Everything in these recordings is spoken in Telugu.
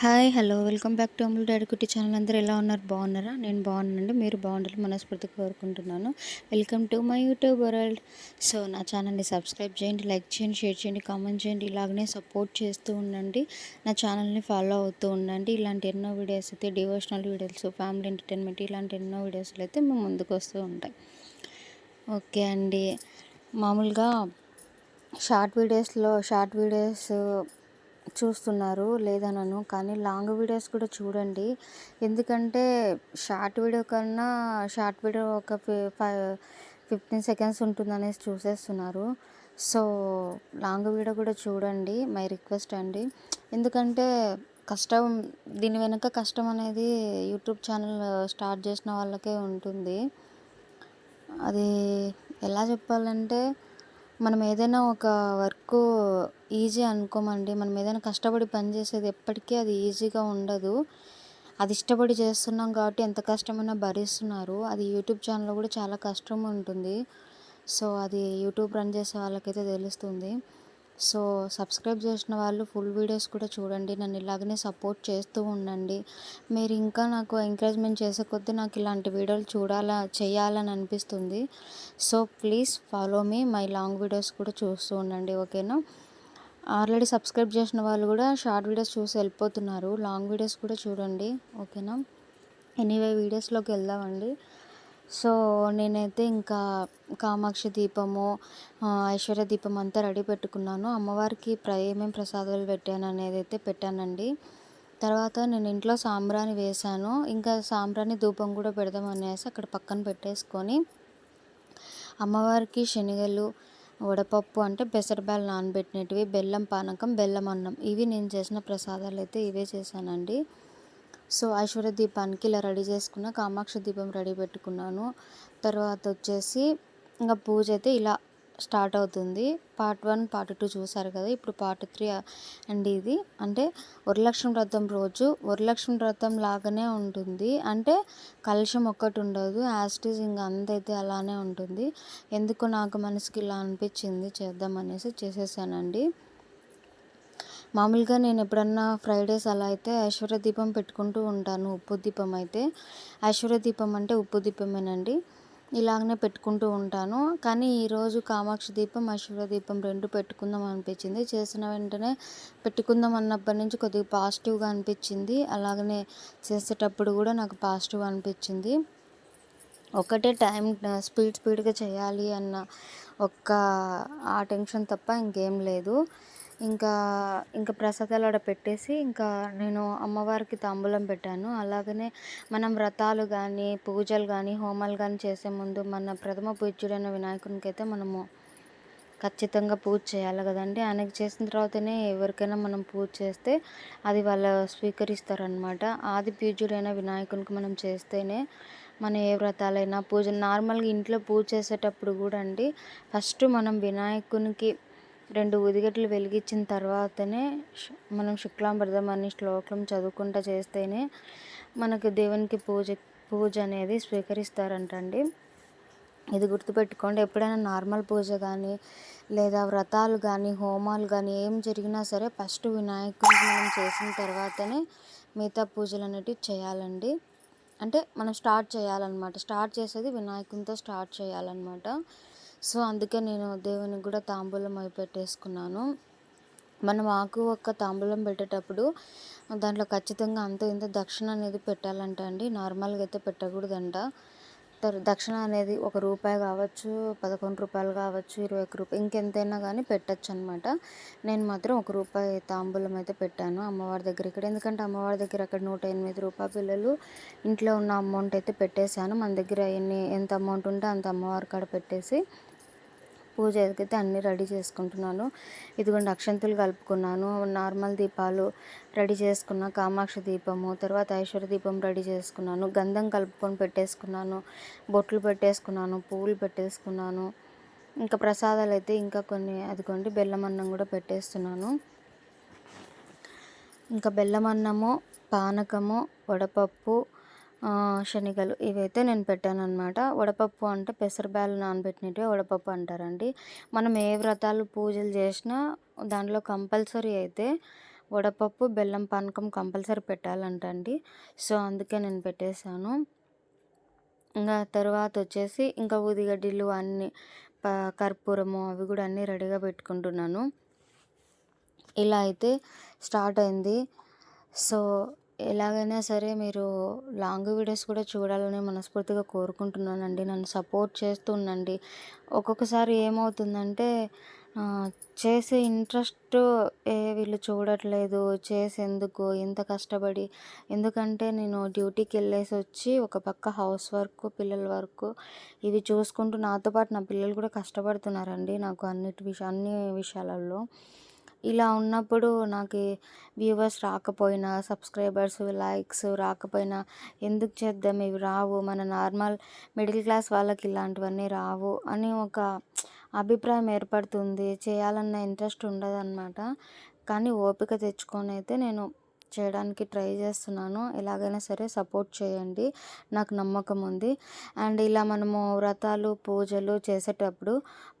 Hi hello. Welcome back to Amalu daddy Kutti channel. అందరూ ఎలా ఉన్నారు? బాగున్నారా? నేను బాగున్నానండి. మీరు బాగుండాలి మనస్ఫూర్తి కోరుకుంటున్నాను. Welcome to my YouTube world. So నా ఛానల్ని సబ్స్క్రైబ్ చేయండి లైక్ చేయండి షేర్ చేయండి కామెంట్ చేయండి. ఇలాగనే సపోర్ట్ చేస్తూ ఉండండి. నా ఛానల్ని ఫాలో అవుతూ ఉండండి. ఇలాంటి ఎన్నో వీడియోస్ అయితే డివోషనల్ వీడియోస్ ఫ్యామిలీ ఎంటర్టైన్మెంట్ ఇలాంటి ఎన్నో వీడియోస్లు అయితే మేము ముందుకు వస్తూ ఉంటాయి. ఓకే అండి. మామూలుగా షార్ట్ వీడియోస్లో షార్ట్ వీడియోస్ చూస్తున్నారు లేదనను కానీ లాంగ్ వీడియోస్ కూడా చూడండి. ఎందుకంటే షార్ట్ వీడియో కన్నా షార్ట్ వీడియో ఒక ఫైవ్ ఫిఫ్టీన్ సెకండ్స్ ఉంటుందనేసి చూసేస్తున్నారు. సో లాంగ్ వీడియో కూడా చూడండి మై రిక్వెస్ట్ అండి. ఎందుకంటే కష్టం దీని వెనుక కష్టం అనేది యూట్యూబ్ ఛానల్ స్టార్ట్ చేసిన వాళ్ళకే ఉంటుంది. అది ఎలా చెప్పాలంటే మనం ఏదైనా ఒక వర్క్ ఈజీ అనుకోమండి. మనం ఏదైనా కష్టపడి పని చేసేది ఎప్పటికీ అది ఈజీగా ఉండదు. అది ఇష్టపడి చేస్తున్నాం కాబట్టి ఎంత కష్టమైనా భరిస్తున్నారు. అది యూట్యూబ్ ఛానల్లో కూడా చాలా కష్టం ఉంటుంది. సో అది యూట్యూబ్ రన్ చేసే వాళ్ళకైతే తెలుస్తుంది. సో సబ్స్క్రైబ్ చేసిన వాళ్ళు ఫుల్ వీడియోస్ కూడా చూడండి. నన్ను ఇలాగనే సపోర్ట్ చేస్తూ ఉండండి. మీరు ఇంకా నాకు ఎంకరేజ్మెంట్ చేసే కొద్దీ నాకు ఇలాంటి వీడియోలు చూడాలా చేయాలని అనిపిస్తుంది. So please follow me my long videos కూడా చూస్తూ ఉండండి ఓకేనా? ఆల్రెడీ సబ్స్క్రైబ్ చేసిన వాళ్ళు కూడా షార్ట్ వీడియోస్ చూసి వెళ్ళిపోతున్నారు. లాంగ్ వీడియోస్ కూడా చూడండి ఓకేనా? ఎనీవే వీడియోస్లోకి వెళ్దామండి. సో నేనైతే ఇంకా కామాక్షి దీపము ఐశ్వర్య దీపం అంతా రెడీ పెట్టుకున్నాను. అమ్మవారికి ప్ర ఏమేమి ప్రసాదాలు పెట్టాను అనేది అయితే పెట్టానండి. తర్వాత నేను ఇంట్లో సాంబ్రాణి వేశాను. ఇంకా సాంబ్రాణి ధూపం కూడా పెడదాం అనేసి అక్కడ పక్కన పెట్టేసుకొని అమ్మవారికి శనగలు వడపప్పు అంటే పెసరబ్యాలు నానబెట్టినవి బెల్లం పానకం బెల్లం అన్నం ఇవి నేను చేసిన ప్రసాదాలు అయితే ఇవే చేశానండి. సో ఐశ్వర్య దీపానికి ఇలా రెడీ చేసుకున్న కామాక్ష దీపం రెడీ పెట్టుకున్నాను. తర్వాత వచ్చేసి ఇంకా పూజ అయితే ఇలా స్టార్ట్ అవుతుంది. పార్ట్ వన్ పార్ట్ టూ చూసారు కదా ఇప్పుడు పార్ట్ త్రీ అండి ఇది. అంటే వరలక్ష్మి వ్రతం రోజు వరలక్ష్మి వ్రతం లాగానే ఉంటుంది. అంటే కలుషం ఒక్కటి ఉండదు యాస్టీజ్ ఇంకా అంతైతే అలానే ఉంటుంది. ఎందుకు నాకు మనసుకి ఇలా అనిపించింది చేద్దామనేసి చేసేసానండి. మామూలుగా నేను ఎప్పుడన్నా ఫ్రైడేస్ అలా అయితే ఐశ్వర్య దీపం పెట్టుకుంటూ ఉంటాను ఉప్పు దీపం అయితే. ఐశ్వర్య దీపం అంటే ఉప్పు దీపమేనండి. ఇలాగనే పెట్టుకుంటూ ఉంటాను. కానీ ఈరోజు కామాక్షి దీపం ఐశ్వర్య దీపం రెండు పెట్టుకుందాం అనిపించింది. చేసిన వెంటనే పెట్టుకుందాం అన్నప్పటి నుంచి కొద్దిగా పాజిటివ్గా అనిపించింది. అలాగనే చేసేటప్పుడు కూడా నాకు పాజిటివ్ అనిపించింది. ఒకటే టైం స్పీడ్ స్పీడ్గా చేయాలి అన్న ఒక్క ఆ టెన్షన్ తప్ప ఇంకేం లేదు. ఇంకా ఇంకా ప్రసాదాలు ఆడ పెట్టేసి ఇంకా నేను అమ్మవారికి తాంబూలం పెట్టాను. అలాగనే మనం వ్రతాలు కానీ పూజలు కానీ హోమాలు కానీ చేసే ముందు మన ప్రథమ పూజ్యుడైన వినాయకునికి అయితే మనము ఖచ్చితంగా పూజ చేయాలి కదండి. ఆయనకి చేసిన తర్వాతనే ఎవరికైనా మనం పూజ చేస్తే అది వాళ్ళు స్వీకరిస్తారనమాట ఆది పూజ్యుడైన వినాయకునికి మనం చేస్తేనే మన ఏ వ్రతాలైనా పూజ నార్మల్గా ఇంట్లో పూజ చేసేటప్పుడు కూడా అండి ఫస్ట్ మనం వినాయకునికి రెండు ఉదిగట్లు వెలిగించిన తర్వాతనే మనం శుక్లాంబరదం అనే శ్లోకం చదువుకుంటా చేస్తేనే మనకు దేవునికి పూజ పూజ అనేది స్వీకరిస్తారంటండి. ఇది గుర్తుపెట్టుకోండి ఎప్పుడైనా నార్మల్ పూజ కానీ లేదా వ్రతాలు కానీ హోమాలు కానీ ఏం జరిగినా సరే ఫస్ట్ వినాయకుడిని మనం చేసిన తర్వాతనే మిగతా పూజలు అనేటివి చేయాలండి. అంటే మనం స్టార్ట్ చేయాలన్నమాట. స్టార్ట్ చేసేది వినాయకునితో స్టార్ట్ చేయాలన్నమాట. సో అందుకే నేను దేవునికి కూడా తాంబూలం అవి పెట్టేసుకున్నాను. మనం ఆకు ఒక్క తాంబూలం పెట్టేటప్పుడు దాంట్లో ఖచ్చితంగా అంత ఇంత దక్షిణ అనేది పెట్టాలంట అండి. నార్మల్గా అయితే పెట్టకూడదంట. దక్షిణ అనేది ఒక రూపాయి కావచ్చు పదకొండు రూపాయలు కావచ్చు ఇరవై ఒక రూపాయి ఇంకెంతైనా కానీ పెట్టచ్చు అనమాట నేను మాత్రం ఒక రూపాయి తాంబూలం అయితే పెట్టాను అమ్మవారి దగ్గర ఇక్కడ. ఎందుకంటే అమ్మవారి దగ్గర అక్కడ నూట ఎనిమిది రూపాయల పిల్లలు ఇంట్లో ఉన్న అమౌంట్ అయితే పెట్టేశాను. మన దగ్గర ఎన్ని ఎంత అమౌంట్ ఉంటే అంత అమ్మవారి కాడ పెట్టేసి పూజ అయితే అన్నీ రెడీ చేసుకుంటున్నాను. ఇదిగోండి అక్షంతులు కలుపుకున్నాను. నార్మల్ దీపాలు రెడీ చేసుకున్న కామాక్ష దీపము తర్వాత ఐశ్వర్య దీపం రెడీ చేసుకున్నాను. గంధం కలుపుకొని పెట్టేసుకున్నాను. బొట్లు పెట్టేసుకున్నాను. పువ్వులు పెట్టేసుకున్నాను. ఇంకా ప్రసాదాలు అయితే ఇంకా కొన్ని అదిగోండి బెల్లం అన్నం కూడా పెట్టేస్తున్నాను. ఇంకా బెల్లం అన్నము పానకము వడపప్పు శనగలు ఇవైతే నేను పెట్టాను అనమాట వడపప్పు అంటే పెసరబ్యాలు నానబెట్టినట్టు వడపప్పు అంటారండి. మనం ఏ వ్రతాలు పూజలు చేసినా దాంట్లో కంపల్సరీ అయితే వడపప్పు బెల్లం పానకం కంపల్సరీ పెట్టాలంటండి. సో అందుకే నేను పెట్టేశాను. ఇంకా తర్వాత వచ్చేసి ఇంకా ఊదిగడ్డలు అన్నీ కర్పూరము అవి కూడా అన్నీ రెడీగా పెట్టుకుంటున్నాను. ఇలా అయితే స్టార్ట్ అయింది. సో ఎలాగైనా సరే మీరు లాంగ్ వీడియోస్ కూడా చూడాలని మనస్ఫూర్తిగా కోరుకుంటున్నానండి. నన్ను సపోర్ట్ చేస్తూ ఉండండి ఒక్కొక్కసారి ఏమవుతుందంటే చేసే ఇంట్రెస్ట్ ఏ వీళ్ళు చూడట్లేదు చేసేందుకు ఇంత కష్టపడి ఎందుకంటే నేను డ్యూటీకి వెళ్ళేసి వచ్చి ఒక పక్క హౌస్ వర్క్ పిల్లల వర్క్ ఇవి చూసుకుంటూ నాతో పాటు నా పిల్లలు కూడా కష్టపడుతున్నారండి నాకు అన్నిటి విష అన్ని విషయాలలో. ఇలా ఉన్నప్పుడు నాకు వ్యూవర్స్ రాకపోయినా సబ్స్క్రైబర్స్ లైక్స్ రాకపోయినా ఎందుకు చేద్దాం? ఇవి రావు. మన నార్మల్ మిడిల్ క్లాస్ వాళ్ళకి ఇలాంటివన్నీ రావు అని ఒక అభిప్రాయం ఏర్పడుతుంది. చేయాలన్న ఇంట్రెస్ట్ ఉండదన్నమాట. కానీ ఓపిక తెచ్చుకొని అయితే నేను చేయడానికి ట్రై చేస్తున్నాను. ఎలాగైనా సరే సపోర్ట్ చేయండి. నాకు నమ్మకం ఉంది. అండ్ ఇలా మనము వ్రతాలు పూజలు చేసేటప్పుడు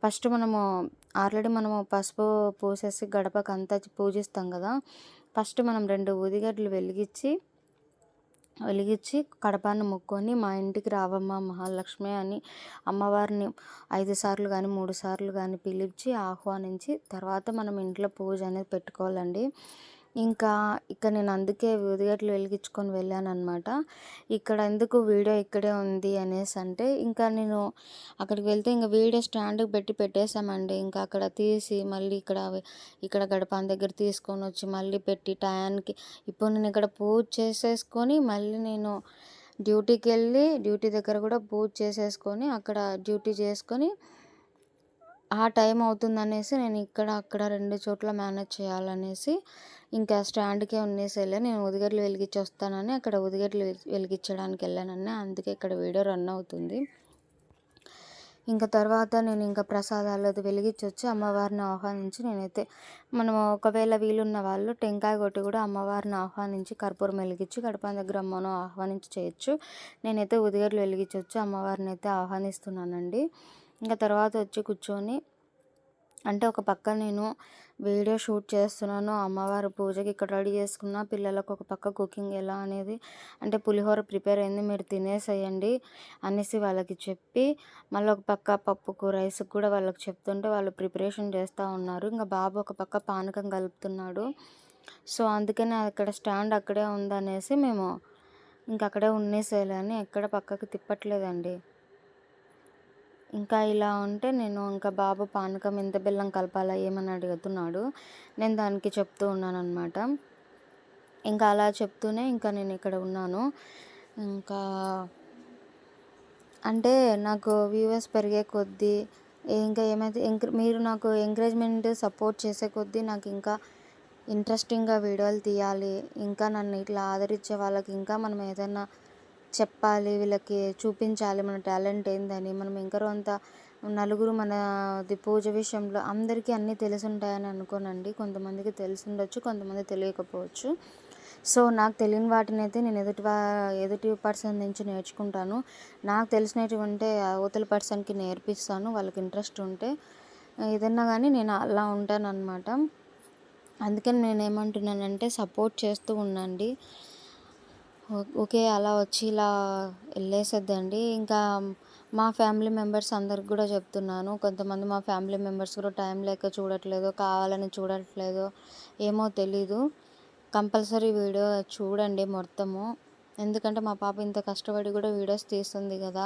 ఫస్ట్ మనము ఆల్రెడీ మనము పసుపు పూసేసి గడపకు అంతా పూజిస్తాం కదా. ఫస్ట్ మనం రెండు ఊదిగడ్డలు వెలిగించి వెలిగించి కడపాన్ని ముక్కొని మా ఇంటికి రావమ్మ మహాలక్ష్మి అని అమ్మవారిని ఐదు సార్లు కానీ మూడు సార్లు కానీ పిలిచి ఆహ్వానించి తర్వాత మనం ఇంట్లో పూజ అనేది పెట్టుకోవాలండి. ఇంకా ఇక్కడ నేను అందుకే ఉదిగట్లు వెలిగించుకొని వెళ్ళాను అనమాట ఇక్కడ ఎందుకు వీడియో ఇక్కడే ఉంది అనేసి అంటే ఇంకా నేను అక్కడికి వెళ్తే ఇంకా వీడియో స్టాండ్కి పెట్టి పెట్టేశామండి. ఇంకా అక్కడ తీసి మళ్ళీ ఇక్కడ ఇక్కడ గడపాన దగ్గర తీసుకొని వచ్చి మళ్ళీ పెట్టి టయానికి ఇప్పుడు నేను ఇక్కడ పూజ చేసేసుకొని మళ్ళీ నేను డ్యూటీకి వెళ్ళి డ్యూటీ దగ్గర కూడా పూజ చేసేసుకొని అక్కడ డ్యూటీ చేసుకొని ఆ టైం అవుతుందనేసి నేను ఇక్కడ అక్కడ రెండు చోట్ల మేనేజ్ చేయాలనేసి ఇంకా స్టాండ్కే ఉన్నేసి వెళ్ళాను నేను ఉదిగడ్లు వెలిగించి వస్తానని అక్కడ ఉదిగడ్లు వెలిగించడానికి వెళ్ళానని అందుకే ఇక్కడ వీడియో రన్ అవుతుంది. ఇంకా తర్వాత నేను ఇంకా ప్రసాదాలు అది వెలిగించి వచ్చి అమ్మవారిని ఆహ్వానించి నేనైతే మనం ఒకవేళ వీలున్న వాళ్ళు టెంకాయ కొట్టి కూడా అమ్మవారిని ఆహ్వానించి కర్పూరం వెలిగించి గడప దగ్గర అమ్మను ఆహ్వానించి చేయొచ్చు. నేనైతే ఉదిగడ్లు వెలిగించి వచ్చి అమ్మవారిని అయితే ఆహ్వానిస్తున్నానండి. ఇంకా తర్వాత వచ్చి కూర్చొని అంటే ఒక పక్క నేను వీడియో షూట్ చేస్తున్నాను అమ్మవారి పూజకి ఇక్కడ రెడీ చేసుకున్న పిల్లలకు ఒక పక్క కుకింగ్ ఎలా అనేది అంటే పులిహోర ప్రిపేర్ అయింది మీరు తినేసేయండి అనేసి వాళ్ళకి చెప్పి మళ్ళీ ఒక పక్క పప్పుకు రైస్ కూడా వాళ్ళకి చెప్తుంటే వాళ్ళు ప్రిపరేషన్ చేస్తూ ఉన్నారు. ఇంకా బాబు ఒక పక్క పానకం కలుపుతున్నాడు. సో అందుకని అక్కడ స్టాండ్ అక్కడే ఉందనేసి మేము ఇంక అక్కడే ఎక్కడ పక్కకి తిప్పట్లేదండి. ఇంకా ఇలా ఉంటే నేను ఇంకా బాబు పానకం ఎంత బెల్లం కలపాలా ఏమని అడుగుతున్నాడు. నేను దానికి చెప్తూ ఉన్నాను అనమాట ఇంకా అలా చెప్తూనే ఇంకా నేను ఇక్కడ ఉన్నాను. ఇంకా అంటే నాకు వ్యూవర్స్ పెరిగే కొద్దీ ఇంకా ఏమైతే ఎంకర్ మీరు నాకు ఎంకరేజ్మెంట్ సపోర్ట్ చేసే కొద్దీ నాకు ఇంకా ఇంట్రెస్టింగ్గా వీడియోలు తీయాలి. ఇంకా నన్ను ఇట్లా ఆదరించే వాళ్ళకి ఇంకా మనం ఏదైనా చెప్పాలి వీళ్ళకి చూపించాలి మన టాలెంట్ ఏందని. మనం ఇంకా అంత నలుగురు మనది పూజ విషయంలో అందరికీ అన్నీ తెలిసి ఉంటాయని అనుకోనండి. కొంతమందికి తెలిసి ఉండొచ్చు కొంతమంది తెలియకపోవచ్చు. సో నాకు తెలియని వాటిని అయితే నేను ఎదుటి ఎదుటి పర్సన్ నుంచి నేర్చుకుంటాను. నాకు తెలిసినవి ఉంటే అవతల పర్సన్కి నేర్పిస్తాను వాళ్ళకి ఇంట్రెస్ట్ ఉంటే. ఏదన్నా కానీ నేను అలా ఉంటాను అనమాట అందుకని నేను ఏమంటున్నానంటే సపోర్ట్ చేస్తూ ఉండండి. ఓకే అలా వచ్చి ఇలా వెళ్ళేసేద్దండి. ఇంకా మా ఫ్యామిలీ మెంబర్స్ అందరికి కూడా చెప్తున్నాను. కొంతమంది మా ఫ్యామిలీ మెంబర్స్ కూడా టైం లేక చూడట్లేదు కావాలని చూడట్లేదు ఏమో తెలీదు. కంపల్సరీ వీడియో చూడండి మొత్తము. ఎందుకంటే మా పాప ఇంత కష్టపడి కూడా వీడియోస్ తీస్తుంది కదా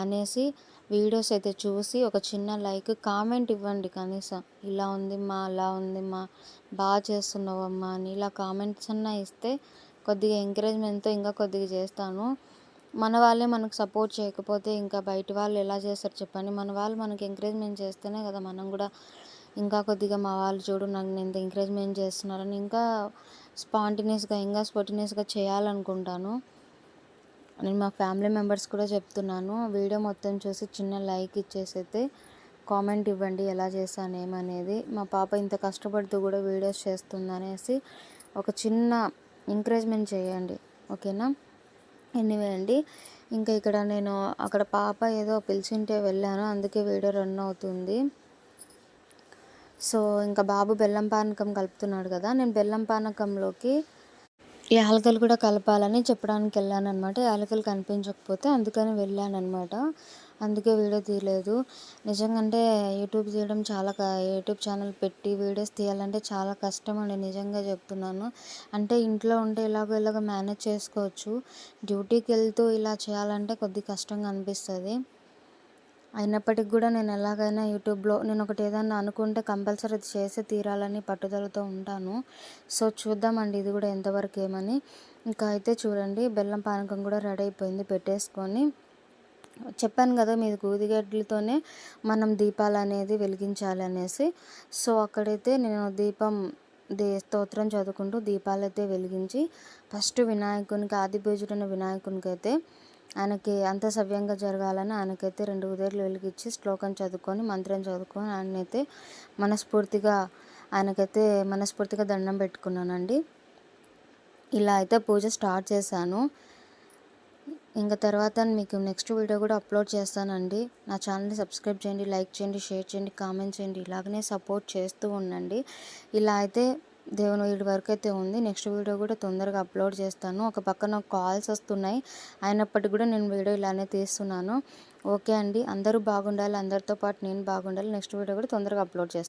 అనేసి వీడియోస్ అయితే చూసి ఒక చిన్న లైక్ కామెంట్ ఇవ్వండి కనీసం. ఇలా ఉంది మా అలా ఉంది మా బాగా చేస్తున్నావమ్మా అని ఇలా కామెంట్స్ అన్నా ఇస్తే కొద్దిగా ఎంకరేజ్మెంట్తో ఇంకా కొద్దిగా చేస్తాను. మన వాళ్ళే మనకు సపోర్ట్ చేయకపోతే ఇంకా బయట వాళ్ళు ఎలా చేస్తారు చెప్పండి. మన వాళ్ళు మనకి ఎంకరేజ్మెంట్ చేస్తేనే కదా మనం కూడా ఇంకా కొద్దిగా మా వాళ్ళు చూడు నాకు నేను ఎంకరేజ్మెంట్ చేస్తున్నారని ఇంకా స్పాంటినియస్గా ఇంకా స్పాంటినియస్గా చేయాలనుకుంటాను. నేను మా ఫ్యామిలీ మెంబర్స్ కూడా చెప్తున్నాను. వీడియో మొత్తం చూసి చిన్న లైక్ ఇచ్చేసి అయితే కామెంట్ ఇవ్వండి ఎలా చేశాను ఏమనేది మా పాప ఇంత కష్టపడుతూ కూడా వీడియోస్ చేస్తుందనేసి ఒక చిన్న ఎంకరేజ్మెంట్ చేయండి ఓకేనా? ఎనివే అండి ఇంకా ఇక్కడ నేను అక్కడ పాప ఏదో పిలిచింటే వెళ్ళాను అందుకే వీడియో రన్ అవుతుంది. సో ఇంకా బాబు బెల్లం పానకం కలుపుతున్నాడు కదా నేను బెల్లం పానకంలోకి యాలకలు కూడా కలపాలని చెప్పడానికి వెళ్ళాను అనమాట యాలకలు కనిపించకపోతే అందుకని వెళ్ళాను అనమాట అందుకే వీడియో తీయలేదు. నిజంగా అంటే యూట్యూబ్ తీయడం చాలా యూట్యూబ్ ఛానల్ పెట్టి వీడియోస్ తీయాలంటే చాలా కష్టం అండి నిజంగా చెప్తున్నాను. అంటే ఇంట్లో ఉంటే ఇలాగో ఇలాగో మేనేజ్ చేసుకోవచ్చు. డ్యూటీకి వెళ్తూ ఇలా చేయాలంటే కొద్ది కష్టంగా అనిపిస్తుంది. అయినప్పటికి కూడా నేను ఎలాగైనా యూట్యూబ్లో నేను ఒకటి ఏదైనా అనుకుంటే కంపల్సరీ అది చేసి తీరాలని పట్టుదలతో ఉంటాను. సో చూద్దామండి ఇది కూడా ఎంతవరకు ఏమని. ఇంకా అయితే చూడండి బెల్లం పానకం కూడా రెడీ అయిపోయింది పెట్టేసుకొని. చెప్పాను కదా మీది గూదిగడ్డలతోనే మనం దీపాలు అనేది వెలిగించాలనేసి. సో అక్కడైతే నేను దీపం దే స్తోత్రం చదువుకుంటూ దీపాలు అయితే వెలిగించి ఫస్ట్ వినాయకునికి ఆది పూజుడైన వినాయకునికి అయితే ఆయనకి అంత సవ్యంగా జరగాలని ఆయనకైతే రెండు ఉదయాలు వెలిగించి శ్లోకం చదువుకొని మంత్రం చదువుకొని ఆయనైతే మనస్ఫూర్తిగా ఆయనకైతే మనస్ఫూర్తిగా దండం పెట్టుకున్నానండి. ఇలా అయితే పూజ స్టార్ట్ చేశాను. ఇంకా తర్వాత మీకు నెక్స్ట్ వీడియో కూడా అప్లోడ్ చేస్తానండి. నా ఛానల్ని సబ్స్క్రైబ్ చేయండి లైక్ చేయండి షేర్ చేయండి కామెంట్ చేయండి. ఇలాగనే సపోర్ట్ చేస్తూ ఉండండి. ఇలా అయితే దేవుని వీడి వరకు అయితే ఉంది. నెక్స్ట్ వీడియో కూడా తొందరగా అప్లోడ్ చేస్తాను. ఒక పక్కన కాల్స్ వస్తున్నాయి. అయినప్పటికీ కూడా నేను వీడియో ఇలానే తీస్తున్నాను. ఓకే అండి. అందరూ బాగుండాలి. అందరితో పాటు నేను బాగుండాలి. నెక్స్ట్ వీడియో కూడా తొందరగా అప్లోడ్ చేస్తాను.